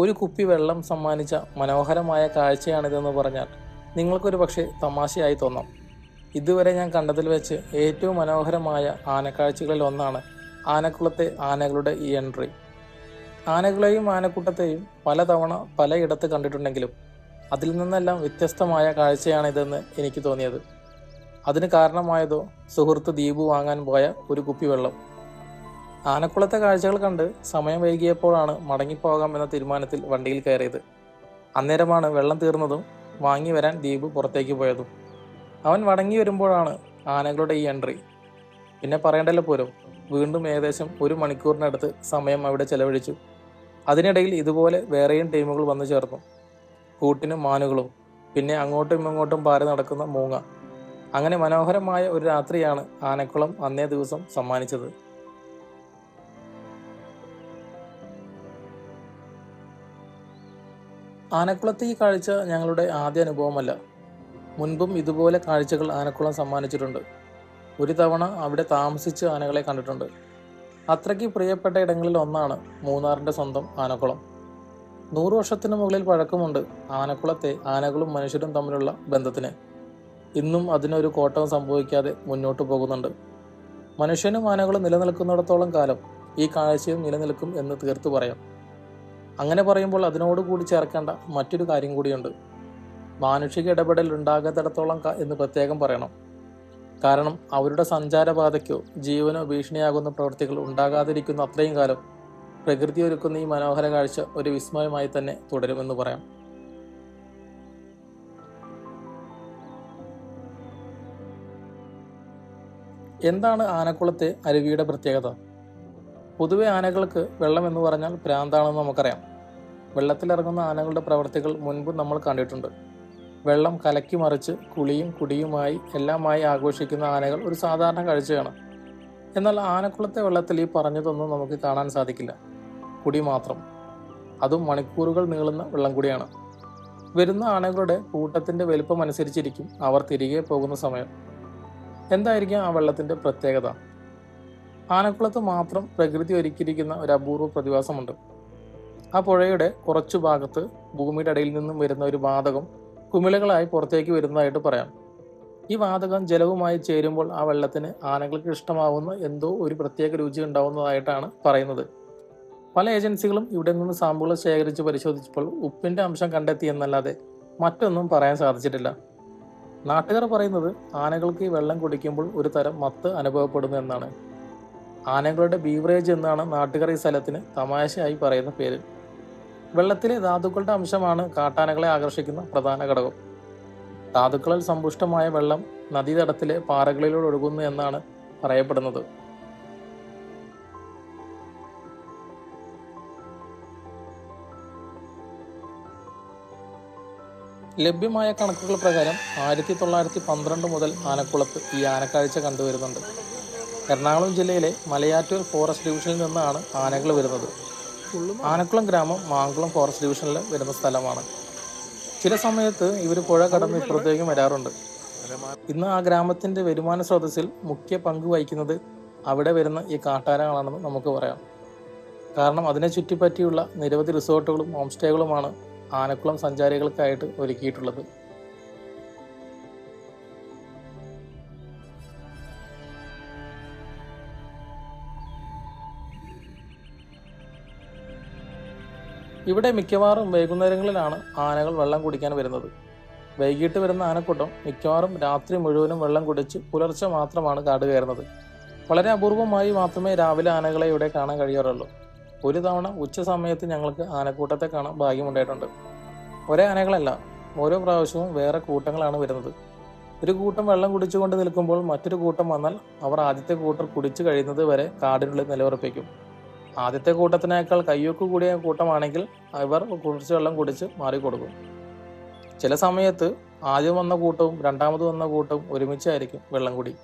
ഒരു കുപ്പി വെള്ളം സമ്മാനിച്ച മനോഹരമായ കാഴ്ചയാണിതെന്ന് പറഞ്ഞാൽ നിങ്ങൾക്കൊരു പക്ഷേ തമാശയായി തോന്നാം. ഇതുവരെ ഞാൻ കണ്ടതിൽ വെച്ച് ഏറ്റവും മനോഹരമായ ആനക്കാഴ്ചകളിൽ ഒന്നാണ് ആനക്കുളത്തെ ആനകളുടെ ഈ എൻട്രി. ആനകളെയും ആനക്കൂട്ടത്തെയും പലതവണ പലയിടത്ത് കണ്ടിട്ടുണ്ടെങ്കിലും അതിൽ നിന്നെല്ലാം വ്യത്യസ്തമായ കാഴ്ചയാണിതെന്ന് എനിക്ക് തോന്നിയത്. അതിന് കാരണമായതോ സുഹൃത്ത് ദീപു വാങ്ങാൻ പോയ ഒരു കുപ്പി വെള്ളം. ആനക്കുളത്തെ കാഴ്ചകൾ കണ്ട് സമയം വൈകിയപ്പോഴാണ് മടങ്ങിപ്പോകാം എന്ന തീരുമാനത്തിൽ വണ്ടിയിൽ കയറിയത്. അന്നേരമാണ് വെള്ളം തീർന്നതും വാങ്ങി വരാൻ ദ്വീപ് പുറത്തേക്ക് പോയതും. അവൻ മടങ്ങി വരുമ്പോഴാണ് ആനകളുടെ ഈ എൻട്രി. പിന്നെ പറയേണ്ടല്ലോ പോലും വീണ്ടും ഏകദേശം ഒരു മണിക്കൂറിനടുത്ത് സമയം അവിടെ ചെലവഴിച്ചു. അതിനിടയിൽ ഇതുപോലെ വേറെയും ടീമുകൾ വന്നു ചേർന്നു. കൂട്ടിനും മാനുകളും പിന്നെ അങ്ങോട്ടും ഇങ്ങോട്ടും പാറി നടക്കുന്ന മൂങ്ങ. അങ്ങനെ മനോഹരമായ ഒരു രാത്രിയാണ് ആനക്കുളം അന്നേ ദിവസം സമ്മാനിച്ചത്. ആനക്കുളത്തെ ഈ കാഴ്ച ഞങ്ങളുടെ ആദ്യ അനുഭവമല്ല. മുൻപും ഇതുപോലെ കാഴ്ചകൾ ആനക്കുളം സമ്മാനിച്ചിട്ടുണ്ട്. ഒരു തവണ അവിടെ താമസിച്ച് ആനകളെ കണ്ടിട്ടുണ്ട്. അത്രയ്ക്ക് പ്രിയപ്പെട്ട ഇടങ്ങളിൽ ഒന്നാണ് മൂന്നാറിന്റെ സ്വന്തം ആനക്കുളം. നൂറു വർഷത്തിന് മുകളിൽ പഴക്കമുണ്ട് ആനക്കുളത്തെ ആനകളും മനുഷ്യരും തമ്മിലുള്ള ബന്ധത്തിന്. ഇന്നും അതിനൊരു കോട്ടം സംഭവിക്കാതെ മുന്നോട്ട് പോകുന്നുണ്ട്. മനുഷ്യനും ആനകളും നിലനിൽക്കുന്നിടത്തോളം കാലം ഈ കാഴ്ചയും നിലനിൽക്കും എന്ന് തീർത്തു പറയാം. അങ്ങനെ പറയുമ്പോൾ അതിനോട് കൂടി ചേർക്കേണ്ട മറ്റൊരു കാര്യം കൂടിയുണ്ട്. മാനുഷിക ഇടപെടൽ ഉണ്ടാകാത്തിടത്തോളം എന്ന് പ്രത്യേകം പറയണം. കാരണം അവരുടെ സഞ്ചാരപാതയ്ക്കോ ജീവനോ ഭീഷണിയാകുന്ന പ്രവൃത്തികൾ ഉണ്ടാകാതിരിക്കുന്ന അത്രയും കാലം പ്രകൃതി ഒരുക്കുന്ന ഈ മനോഹര കാഴ്ച ഒരു വിസ്മയമായി തന്നെ തുടരുമെന്ന് പറയാം. എന്താണ് ആനക്കുളത്തെ അരുവിയുടെ പ്രത്യേകത? പൊതുവെ ആനകൾക്ക് വെള്ളം എന്ന് പറഞ്ഞാൽ പ്രാന്താണെന്ന് നമുക്കറിയാം. വെള്ളത്തിലിറങ്ങുന്ന ആനകളുടെ പ്രവർത്തികൾ മുൻപ് നമ്മൾ കണ്ടിട്ടുണ്ട്. വെള്ളം കലക്കി മറിച്ച് കുളിയും കുടിയുമായി എല്ലാമായി ആഘോഷിക്കുന്ന ആനകൾ ഒരു സാധാരണ കാഴ്ചയാണ് എന്നാൽ ആനക്കുളത്തെ വെള്ളത്തിൽ ഈ പറഞ്ഞതൊന്നും നമുക്ക് കാണാൻ സാധിക്കില്ല. കുടി മാത്രം. അതും മണിക്കൂറുകൾ നീളുന്ന വെള്ളം കൂടിയാണ്. വരുന്ന ആനകളുടെ കൂട്ടത്തിന്റെ വലുപ്പം അനുസരിച്ചിരിക്കും അവർ തിരികെ പോകുന്ന സമയം. എന്തായിരിക്കും ആ വെള്ളത്തിന്റെ പ്രത്യേകത? ആനക്കുളത്ത് മാത്രം പ്രകൃതി ഒരുക്കിയിരിക്കുന്ന ഒരു അപൂർവ പ്രതിഭാസമുണ്ട്. ആ പുഴയുടെ കുറച്ചു ഭാഗത്ത് ഭൂമിയുടെ അടിയിൽ നിന്നും വരുന്ന ഒരു വാതകം കുമിളകളായി പുറത്തേക്ക് വരുന്നതായിട്ട് പറയാം. ഈ വാതകം ജലവുമായി ചേരുമ്പോൾ ആ വെള്ളത്തിന് ആനകൾക്ക് ഇഷ്ടമാവുന്ന എന്തോ ഒരു പ്രത്യേക രുചി ഉണ്ടാവുന്നതായിട്ടാണ് പറയുന്നത്. പല ഏജൻസികളും ഇവിടെ നിന്ന് സാമ്പിളുകൾ ശേഖരിച്ച് പരിശോധിച്ചപ്പോൾ ഉപ്പിന്റെ അംശം കണ്ടെത്തിയെന്നല്ലാതെ മറ്റൊന്നും പറയാൻ സാധിച്ചിട്ടില്ല. നാട്ടുകാർ പറയുന്നത് ആനകൾക്ക് ഈ വെള്ളം കുടിക്കുമ്പോൾ ഒരു തരം മത്ത് അനുഭവപ്പെടുന്നു എന്നാണ്. ആനകളുടെ ബീവറേജ് എന്നാണ് നാട്ടുകാർ ഈ സ്ഥലത്തിന് തമാശയായി പറയുന്ന പേര് വെള്ളത്തിലെ ധാതുക്കളുടെ അംശമാണ് കാട്ടാനകളെ ആകർഷിക്കുന്ന പ്രധാന ഘടകം. ധാതുക്കളിൽ സമ്പുഷ്ടമായ വെള്ളം നദീതടത്തിലെ പാറകളിലൂടെ ഒഴുകുന്നു എന്നാണ് പറയപ്പെടുന്നത്. ലഭ്യമായ കണക്കുകൾ പ്രകാരം ആയിരത്തി തൊള്ളായിരത്തി പന്ത്രണ്ട് മുതൽ ആനക്കുളത്ത് ഈ ആനക്കാഴ്ച കണ്ടുവരുന്നുണ്ട്. എറണാകുളം ജില്ലയിലെ മലയാറ്റൂർ ഫോറസ്റ്റ് ഡിവിഷനിൽ നിന്നാണ് ആനകൾ വരുന്നത്. ആനക്കുളം ഗ്രാമം മാങ്കുളം ഫോറസ്റ്റ് ഡിവിഷനിൽ വരുന്ന സ്ഥലമാണ്. ചില സമയത്ത് ഇവർ പുഴ കടന്ന് ഇപ്പുറത്തേക്കും വരാറുണ്ട്. ഇന്ന് ആ ഗ്രാമത്തിന്റെ വരുമാന സ്രോതസ്സിൽ മുഖ്യ പങ്ക് വഹിക്കുന്നത് അവിടെ വരുന്ന ഈ കാട്ടാരങ്ങളാണെന്ന് നമുക്ക് പറയാം. കാരണം അതിനെ ചുറ്റിപ്പറ്റിയുള്ള നിരവധി റിസോർട്ടുകളും ഹോം സ്റ്റേകളുമാണ് ആനക്കുളം സഞ്ചാരികൾക്കായിട്ട് ഒരുക്കിയിട്ടുള്ളത്. ഇവിടെ മിക്കവാറും വൈകുന്നേരങ്ങളിലാണ് ആനകൾ വെള്ളം കുടിക്കാൻ വരുന്നത്. വൈകിട്ട് വരുന്ന ആനക്കൂട്ടം മിക്കവാറും രാത്രി മുഴുവനും വെള്ളം കുടിച്ച് പുലർച്ചെ മാത്രമാണ് കാട് കയറുന്നത്. വളരെ അപൂർവമായി മാത്രമേ രാവിലെ ആനകളെ ഇവിടെ കാണാൻ കഴിയാറുള്ളൂ. ഒരു തവണ ഉച്ച സമയത്ത് ഞങ്ങൾക്ക് ആനക്കൂട്ടത്തെ കാണാൻ ഭാഗ്യമുണ്ടായിട്ടുണ്ട്. ഒരേ ആനകളല്ല ഓരോ പ്രാവശ്യവും വേറെ കൂട്ടങ്ങളാണ് വരുന്നത്. ഒരു കൂട്ടം വെള്ളം കുടിച്ചുകൊണ്ട് നിൽക്കുമ്പോൾ മറ്റൊരു കൂട്ടം വന്നാൽ അവർ ആദ്യത്തെ കൂട്ടർ കുടിച്ചു കഴിയുന്നത് വരെ കാടിനുള്ളിൽ നിലയുറപ്പിക്കും. ആദ്യത്തെ കൂട്ടത്തിനേക്കാൾ കയ്യൊക്കെ കൂടിയ കൂട്ടമാണെങ്കിൽ ഇവർ കുറച്ച് വെള്ളം കുടിച്ച് മാറിക്കൊടുക്കും. ചില സമയത്ത് ആദ്യം വന്ന കൂട്ടവും രണ്ടാമത് വന്ന കൂട്ടവും ഒരുമിച്ചായിരിക്കും വെള്ളം കുടി.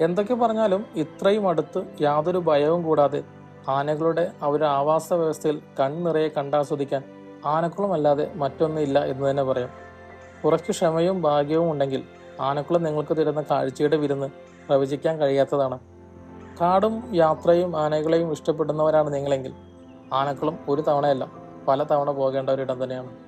എന്തൊക്കെ പറഞ്ഞാലും ഇത്രയും അടുത്ത് യാതൊരു ഭയവും കൂടാതെ ആനകളുടെ അവരുടെ ആവാസ വ്യവസ്ഥയിൽ കൺനിറയെ കണ്ടാസ്വദിക്കാൻ ആനക്കുളം അല്ലാതെ മറ്റൊന്നില്ല എന്ന് തന്നെ പറയാം. കുറച്ച് ക്ഷമയും ഭാഗ്യവും ഉണ്ടെങ്കിൽ ആനക്കുളം നിങ്ങൾക്ക് തരുന്ന കാഴ്ചയുടെ വിരുന്ന് പ്രവചിക്കാൻ കഴിയാത്തതാണ്. കാടും യാത്രയും ആനകളെയും ഇഷ്ടപ്പെടുന്നവരാണ് നിങ്ങളെങ്കിൽ ആനക്കുളം ഒരു തവണയല്ല പല തവണ പോകേണ്ട ഒരിടം തന്നെയാണ്.